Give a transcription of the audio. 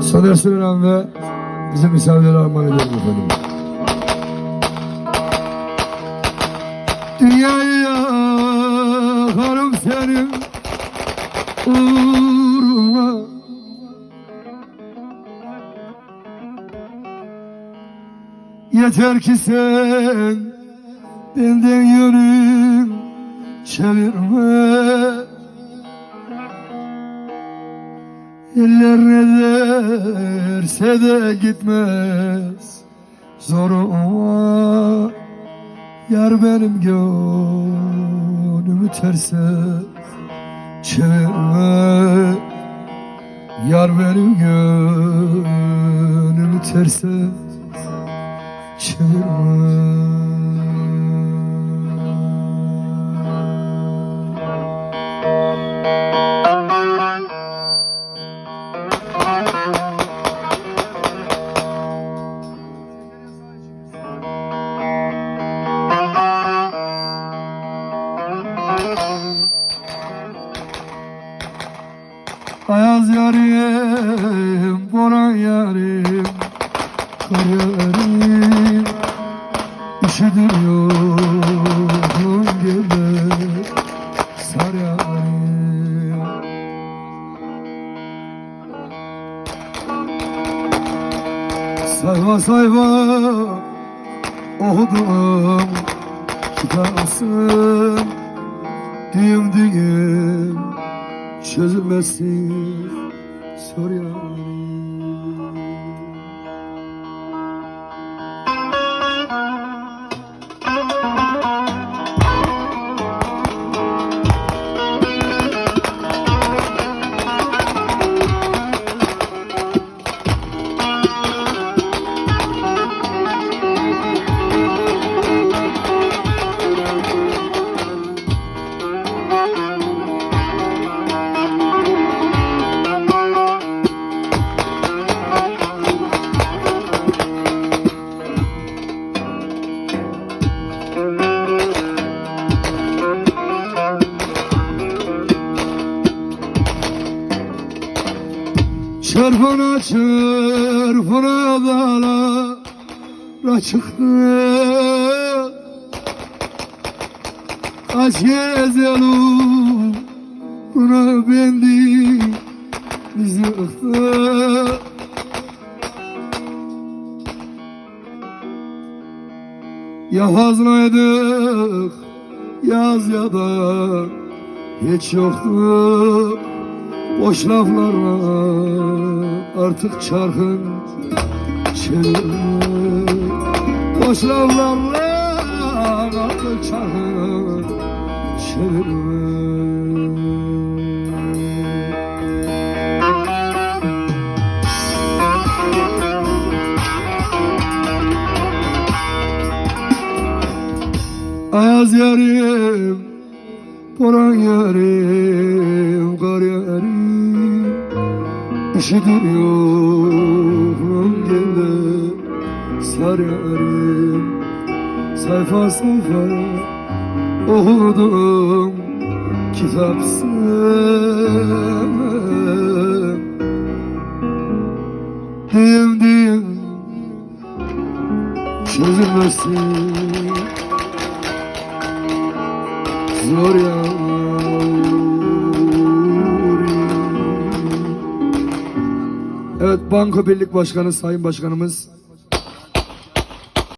Soner Sürünen ve bizim misafirlere armağan ediyoruz efendim. Dünyayı yakarım senin uğruna Yeter ki sen benden yönün çevirme Eller ne derse de gitmez. Zoruma Yar benim gönlümü terse çevirme Yar benim gönlümü terse Ayaz yarim, boran yarim, kar yarim. Üşüdüm yokum gibi sar yarim. Sayfa sayfa okudum kitabısın Him diye çözülmesin soruyorum. Çırpına çırpına dağlara çıktı. Kaç gezelim buna bendi bizi ıhtı Ya fazlaydık yaz ya da hiç yoktu Boş laflarla artık çarkın çevir Boş laflarla artık çarkın çevir Ayaz yarim, kar yarim Üşüdüm yokluğum geldi, sar yarim Sayfa sayfa okudum kitapsın Diyem diyem çözülmesin. Zor yağmur Evet Banko Birlik Başkanı Sayın Başkanımız